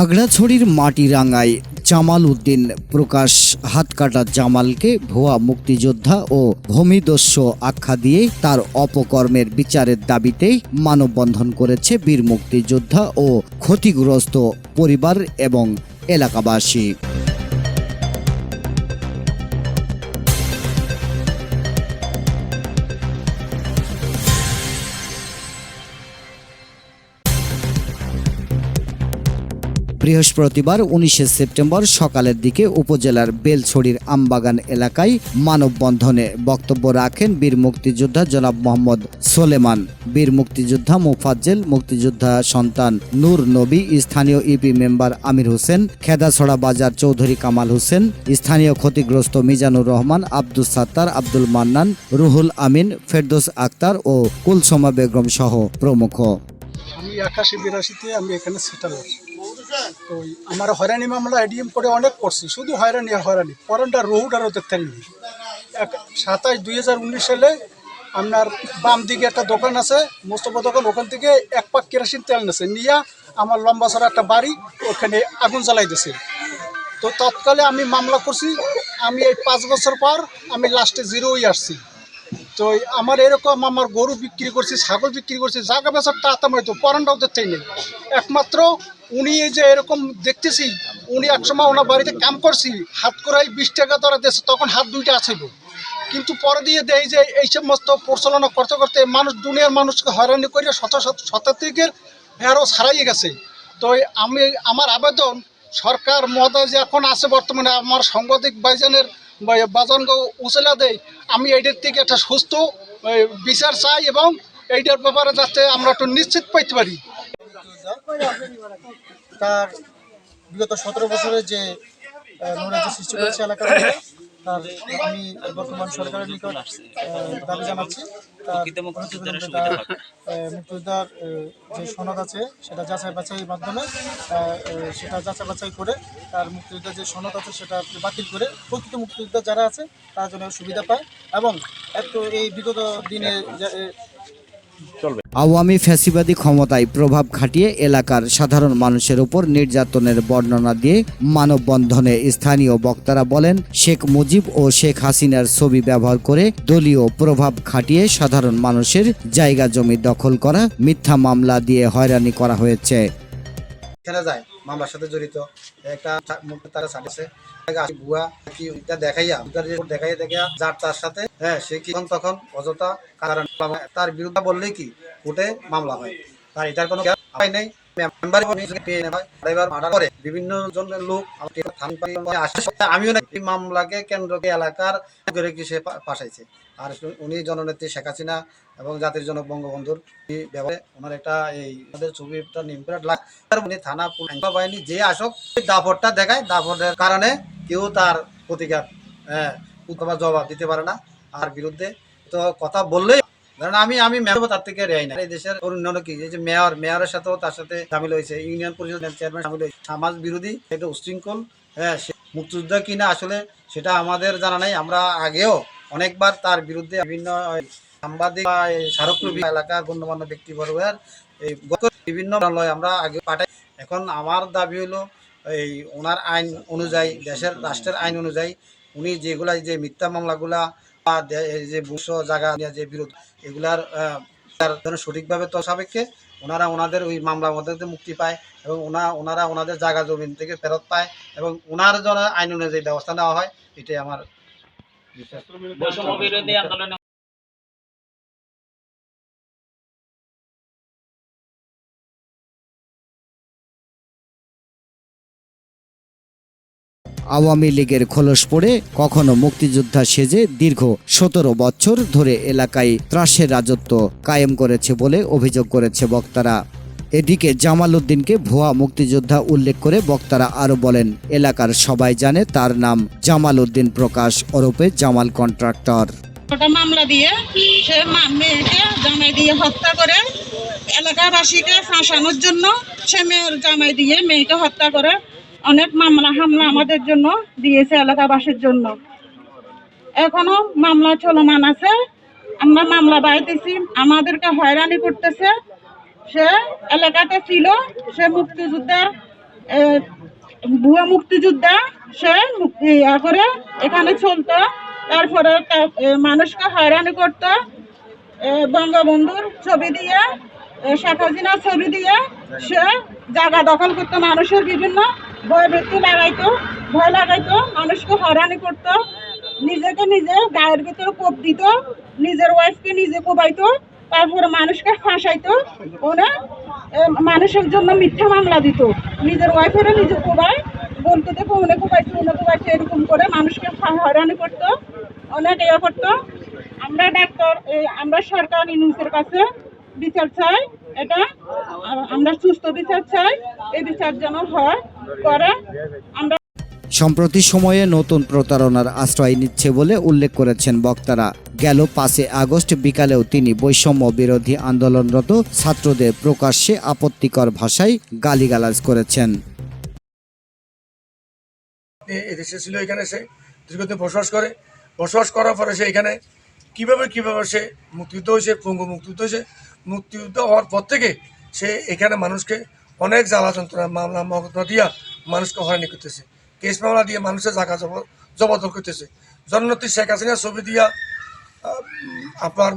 খাগড়াছড়ির মাটিরাঙ্গায় জামাল উদ্দিন প্রকাশ হাতকাটা জামালকে ভুয়া মুক্তিযোদ্ধা ও ভূমিদস্য আখ্যা দিয়ে তার অপকর্মের বিচারের দাবিতে মানববন্ধন করেছে বীর মুক্তিযোদ্ধা ও ক্ষতিগ্রস্ত পরিবার এবং এলাকাবাসী। বৃহস্পতিবার, উনিশে সেপ্টেম্বর, সকালের দিকে উপজেলার বেলছড়ির আমবাগান এলাকায় মানববন্ধনে বক্তব্য রাখেন বীর মুক্তিযোদ্ধা জনাব মোহাম্মদ সোলেমান। বীর মুক্তিযোদ্ধা মোফাজ্জেল, মুক্তিযোদ্ধা সন্তান নূর নবী, স্থানীয় ইপি মেম্বার আমির হোসেন, খেদাছড়া বাজার চৌধুরী কামাল হোসেন, স্থানীয় ক্ষতিগ্রস্ত মিজানুর রহমান আব্দুল সাত্তার, আব্দুল মান্নান, রুহুল আমিন, ফেরদোস আক্তার ও কুলসোমা বেগম সহ প্রমুখ। আমি একাশি বিরাশিতে আমি এখানে সেটেল আছি। তো আমার হয়রানি মামলা এডিএম করে অনেক করছি, শুধু হয়রানি হয়রানি। পরেনটা রহুটারও দেখতে নেই এক সাতাশ দুই হাজার উনিশ সালে আপনার বাম দিকে একটা দোকান আছে, মোস্তফা দোকান, ওখান থেকে এক পাক কেরোসিন তেল নেছে, নিয়ে আমার লম্বা সারা একটা বাড়ি ওখানে আগুন জ্বালাই দিছে তো তৎকালে আমি মামলা করছি, আমি এই পাঁচ বছর পর আমি লাস্টে জিরোই আসছি। তো আমার এরকম আমার গরু বিক্রি করছি, ছাগল বিক্রি করছি জায়গা বেচার টাতাম হয়তো পরানটাও দেখতেই নেই। একমাত্র উনি এই যে এরকম দেখতেছি, উনি একসময় ওনার বাড়িতে কাম করছি, হাত করাই বিশ টাকা ধরা দিয়েছে, তখন হাত দুইটা আছিল। কিন্তু পরে দিয়ে দেয় যে এই সমস্ত পরিচালনা করতে করতে মানুষ, দুনিয়ার মানুষকে হয়রানি করে শত শত শতাধিকের আরও ছাড়াইয়ে গেছে। তো আমি, আমার আবেদন সরকার মহোদয় যে এখন আছে বর্তমানে, আমার সাংবাদিক বাইজানের বা- উচেলা দেয় আমি এইটার থেকে একটা সুস্থ বিচার চাই এবং এইটার ব্যাপারে যাতে আমরা একটু নিশ্চিত পাইতে পারি। তার বিগত সতেরো বছরের যে সৃষ্টি করেছে এলাকার তার আমি বর্তমান সরকারের নিকট দাবি জানাচ্ছি। মুক্তিযোদ্ধার যে সনদ আছে, সেটা যাচাই বাছাইয়ের মাধ্যমে সেটা যাচাই বাছাই করে তার মুক্তিযোদ্ধার যে সনদ আছে, সেটা বাতিল করে প্রকৃত মুক্তিযোদ্ধা যারা আছে, তারা যেন সুবিধা পায়। এবং এত এই বিগত দিনে এ, আওয়ামী ফ্যাসিবাদী ক্ষমতায় প্রভাব খাটিয়ে এলাকার সাধারণ মানুষের উপর নির্যাতনের বর্ণনা দিয়ে মানববন্ধনে স্থানীয় বক্তারা বলেন শেখ মুজিব ও শেখ হাসিনার ছবি ব্যবহার করে দলীয় প্রভাব খাটিয়ে সাধারণ মানুষের জায়গা জমি দখল করা মিথ্যা মামলা দিয়ে হয়রানি করা হয়েছে। খেলা যায়। মামলার সাথে জড়িত। একটা তারা ভুয়া কি দেখাইয়া দেখাইয়া যার তার সাথে হ্যাঁ সে কি তখন অযথা কারণ তার বিরুদ্ধে বললেই কি কোর্টে মামলা হয়। তার এটার কোনো নেই। বিভিন্ন জনের লোক আমিও নাকি মামলাকে কেন্দ্রকে এলাকার পাঠাইছে? আর উনি জননেত্রী শেখ হাসিনা এবং জাতির জনক বঙ্গবন্ধুর ওনার একটা এই আমাদের ছবিটা নিমপ্রাট লাগ উনি থানা বাহিনী যে আসক দাপটটা দেখায়। দাপটের কারণে কেউ তার প্রতিকার হ্যাঁ জবাব দিতে পারে না। আর বিরুদ্ধে তো কথা বললেই আমি আমি মেয়র তার থেকে রেয়াই না এই দেশের উন্নয়ন কি, এই যে মেয়র, মেয়রের সাথেও তার সাথে সামিল হয়েছে। ইউনিয়ন পরিষদ চেয়ারম্যান সামিল হয়েছে। সমাজ বিরোধী এটা উশৃঙ্খল হ্যাঁ মুক্তিযোদ্ধা কিনা আসলে সেটা আমাদের জানা নাই। আমরা আগেও অনেকবার তার বিরুদ্ধে বিভিন্ন সাংবাদিক বা এই স্মারকলিপি এলাকার গণ্যমান্য ব্যক্তিবর্গের এই বিভিন্ন আমরা আগে পাঠাই। এখন আমার দাবি হলো, এই ওনার আইন অনুযায়ী, দেশের রাষ্ট্রের আইন অনুযায়ী উনি যেগুলা যে মিথ্যা মামলাগুলা বা যে বুস জায়গা যে বিরোধ, এগুলার তার সঠিকভাবে তো সাপেক্ষে ওনারা ওনাদের ওই মামলার মধ্যে মুক্তি পায় এবং ওনা, ওনারা ওনাদের জায়গা জমিন থেকে ফেরত পায় এবং ওনার জন্য আইন অনুযায়ী ব্যবস্থা নেওয়া হয়, এটাই আমার আওয়ামী লীগের খোলস পড়ে কখনো মুক্তিযোদ্ধা সেজে দীর্ঘ সতেরো বছর ধরে এলাকায় ত্রাসের রাজত্ব কায়েম করেছে বলে অভিযোগ করেছে বক্তারা। এদিকে জামাল উদ্দিনকে ভুয়া মুক্তিযোদ্ধা উল্লেখ করে বক্তারা আরও বলেন, এলাকার সবাই জানে তার নাম জামাল উদ্দিন প্রকাশ ওরফে জামাল কন্ট্রাক্টর। ওটা মামলা দিয়ে সে মেয়েকে জামাই দিয়ে হত্যা করে এলাকাবাসীকে ফাঁসানোর জন্য সে মেয়ের জামাই দিয়ে মেয়েকে হত্যা করে অনেক মামলা হামলা আমাদের জন্য দিয়েছে এলাকাবাসীর জন্য। এখনও মামলা চলমান আছে, আমরা মামলা বাইতেছি আমাদেরকে হয়রানি করতেছে সে এলাকাতে ছিল, সে মুক্তিযোদ্ধার ভুয়া মুক্তিযোদ্ধা, সে ইয়া করে এখানে চলতো। তারপরে মানুষকে হয়রানি করতো বঙ্গবন্ধুর ছবি দিয়ে শেখ হাসিনার ছবি দিয়ে সে জায়গা দখল করতো, মানুষের বিভিন্ন ভয়ভীতি লাগাইতো ভয় লাগাইতো, মানুষকে হয়রানি করতো, নিজেকে নিজে গায়ের ভিতরে কোপ দিত, নিজের ওয়াইফকে নিজে কোবাইতো তারপরে মানুষকে ফাঁসাইতো, ওরা মানুষের জন্য মিথ্যা মামলা দিত। নিজের ওয়াইফের নিজে কোবায় বলতো দেখো উনি কোবাইছে উনি কোবাইছে এরকম করে মানুষকে হয়রানি করতো, অনেক ইয়ে করতো। আমরা ডাক্তার আমরা সরকার নিউজের কাছে বিচার চাই, এটা আমরা সুস্থ বিচার চাই, এই বিচার যেন হয়, করে, আমরা সম্প্রতি সময়ে নতুন প্রতারণার আশ্রয় নিচ্ছে বলে উল্লেখ করেছেন বক্তারা। গেল পাঁচে আগস্ট বিকালেও তিনি বৈষম্য বিরোধী আন্দোলনরত ছাত্রদের প্রকাশ্যে আপত্তিকর ভাষায় গালিগালাজ করেছেন। এদেশে ছিল, এখানে সে দীর্ঘদিন বসবাস করে। বসবাস করার পরে সে এখানে কীভাবে কীভাবে সে মুক্তিযুদ্ধ হয়েছে, পঙ্গু মুক্তিযুদ্ধ হয়েছে, মুক্তিযুদ্ধ হওয়ার পর থেকে সে এখানে মানুষকে অনেক জ্বালা যন্ত্রণা, মামলা, মকদ্দমা দিয়া মানুষকে হয়রানি করতেছে। কেস মামলা দিয়ে মানুষের জায়গা জব জবরদল করতেছে। জননেত্রী শেখ হাসিনা ছবি দিয়া আপনার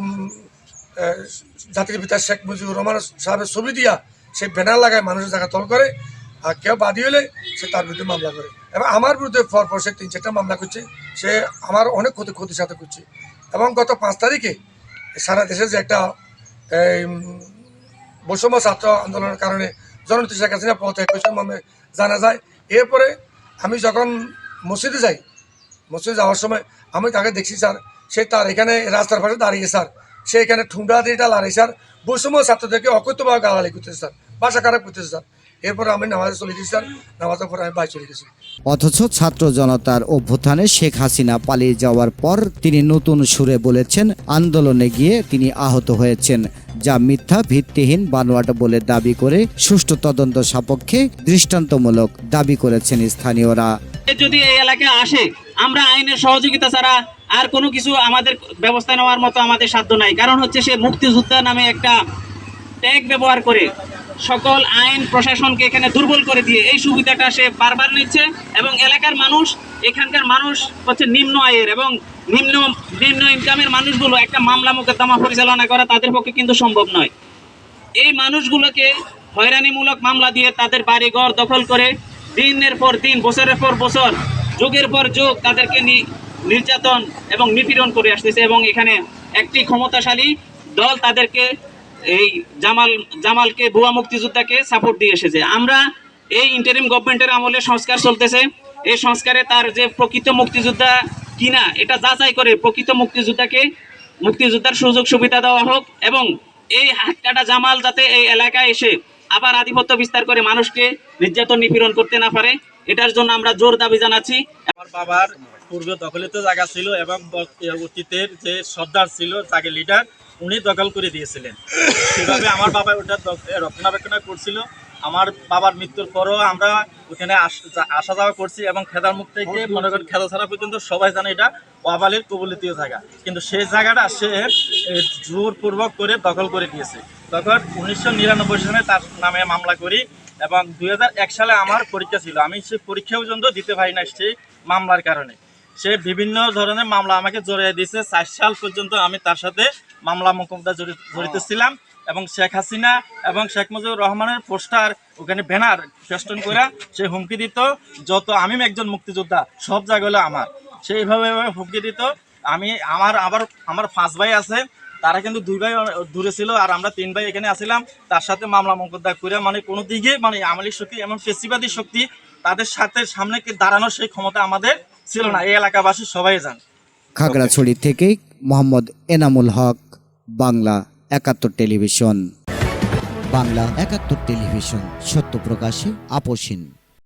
জাতির পিতা শেখ মুজিবুর রহমান সাহেবের ছবি দিয়া সে ব্যানার লাগায় মানুষের জায়গা তল করে আর কেউ বাদী হলে সে তার বিরুদ্ধে মামলা করে। এবং আমার বিরুদ্ধে পর পর সে তিন চারটা মামলা করছে সে আমার অনেক ক্ষতি ক্ষতির সাথে করছে। এবং গত পাঁচ তারিখে সারা দেশে যে একটা এই, বৈষম্য ছাত্র আন্দোলনের কারণে জননেত্রী শেখ হাসিনা পথ এক মামে জানা যায়। এরপরে আমি যখন মসজিদে যাই মসজিদে যাওয়ার সময় আমি তাকে দেখছি স্যার সে তার এখানে রাস্তার পাশে দাঁড়িয়ে স্যার। সে এখানে ঠুংরা দিয়েটা লাড়াই স্যার। বৈষম্য ছাত্রদেরকে অকৈতভাবে গালালি করতেছে স্যার। বাসা খারাপ করতেছে স্যার। এরপরে আমি নামাজে চলে গেছি স্যার। নামাজের পরে আমি বাই চলে গেছি। অথচ ছাত্র জনতার অভ্যুত্থানে শেখ হাসিনা পালিয়ে যাওয়ার পর তিনি নতুন সুরে বলেছেন আন্দোলনে গিয়ে তিনি আহত হয়েছেন। যা মিথ্যা ভিত্তিহীন বানোয়াট বলে দাবি করে সুষ্ঠু তদন্ত সাপেক্ষে দৃষ্টান্তমূলক দাবি করেছেন স্থানীয়রা। যদি এই এলাকায় আসে আমরা আইনের সহযোগিতা ছাড়া আর কোনো কিছু আমাদের ব্যবস্থা নেওয়ার মতো আমাদের সাধ্য নাই। কারণ হচ্ছে সে মুক্তিযোদ্ধা নামে একটা ট্যাগ ব্যবহার করে সকল আইন প্রশাসনকে এখানে দুর্বল করে দিয়ে এই সুবিধাটা সে বারবার নিচ্ছে এবং এলাকার মানুষ, এখানকার মানুষ হচ্ছে নিম্ন আয়ের এবং নিম্ন নিম্ন ইনকামের মানুষগুলো একটা মামলা মোকদ্দমা পরিচালনা করা তাদের পক্ষে কিন্তু সম্ভব নয়। এই মানুষগুলোকে হয়রানিমূলক মামলা দিয়ে তাদের বাড়িঘর দখল করে দিনের পর দিন, বছরের পর বছর, যুগের পর যুগ তাদেরকে নির্যাতন এবং নিপীড়ন করে আসতেছে এবং এখানে একটি ক্ষমতাশালী দল তাদেরকে এই জামাল, জামালকে, ভুয়া মুক্তিযোদ্ধাকে সাপোর্ট দিয়ে এসেছে। আমরা এই ইন্টারিম গভর্নমেন্টের আমলে সংস্কার চলতেছে। এই সংস্কারে তার যে প্রকৃত মুক্তিযোদ্ধা কিনা, এটা যাচাই করে প্রকৃত মুক্তিযোদ্ধাকে, মুক্তিযোদ্ধার সুযোগ সুবিধা দেওয়া হোক এবং এই হাতকাটা জামাল যাতে এই এলাকায় এসে আবার আধিপত্য বিস্তার করে মানুষকে নির্যাতন, নিপীড়ন করতে না পারে, এটার জন্য আমরা জোর দাবি জানাচ্ছি। আমার বাবার পূর্বে দখলিত জায়গা ছিল এবং অতীতের যে সর্দার ছিল তাকে লিডার উনি দখল করে দিয়েছিলেন। সেভাবে আমার বাবা ওটা রক্ষণাবেক্ষণ করছিল। আমার বাবার মৃত্যুর পরও আমরা ওখানে আস- আসা যাওয়া করছি এবং খেদার মুখ থেকে মনে করেন খেদা ছাড়া পর্যন্ত সবাই জানে এটা ওয়াবালির কবলিতীয় জায়গা। কিন্তু সেই জায়গাটা সে জোরপূর্বক করে দখল করে দিয়েছে। তখন উনিশশো নিরানব্বই সালে তার নামে মামলা করি এবং দু হাজার এক সালে আমার পরীক্ষা ছিল। আমি সেই পরীক্ষা পর্যন্ত দিতে পারি না সেই মামলার কারণে। সে বিভিন্ন ধরনের মামলা আমাকে জড়িয়ে দিয়েছে। চার সাল পর্যন্ত আমি তার সাথে মামলা মোকদ্দা জড়িত ছিলাম এবং শেখ হাসিনা এবং শেখ মুজিবুর রহমানের পোস্টার ওখানে ব্যানার ফেস্টন করে সে হুমকি দিত, যত আমি একজন মুক্তিযোদ্ধা, সব জায়গা আমার। সেইভাবে হুমকি দিত। আমি আমার আবার আমার পাঁচ ভাই আছে, তারা কিন্তু দুই ভাই দূরে ছিল আর আমরা তিন ভাই এখানে আসছিলাম তার সাথে মামলা মোকদ্দা করে মানে কোনো দিকে মানে আমলি শক্তি এমন পেশিবাদী শক্তি তাদের সাথে সামনে দাঁড়ানোর সেই ক্ষমতা আমাদের ছিল না, এই এলাকাবাসী সবাই জান। খাগড়াছড়ি থেকে মোহাম্মদ এনামুল হক, বাংলা একাত্তর টেলিভিশন। বাংলা একাত্তর টেলিভিশন, সত্য প্রকাশে আপোষহীন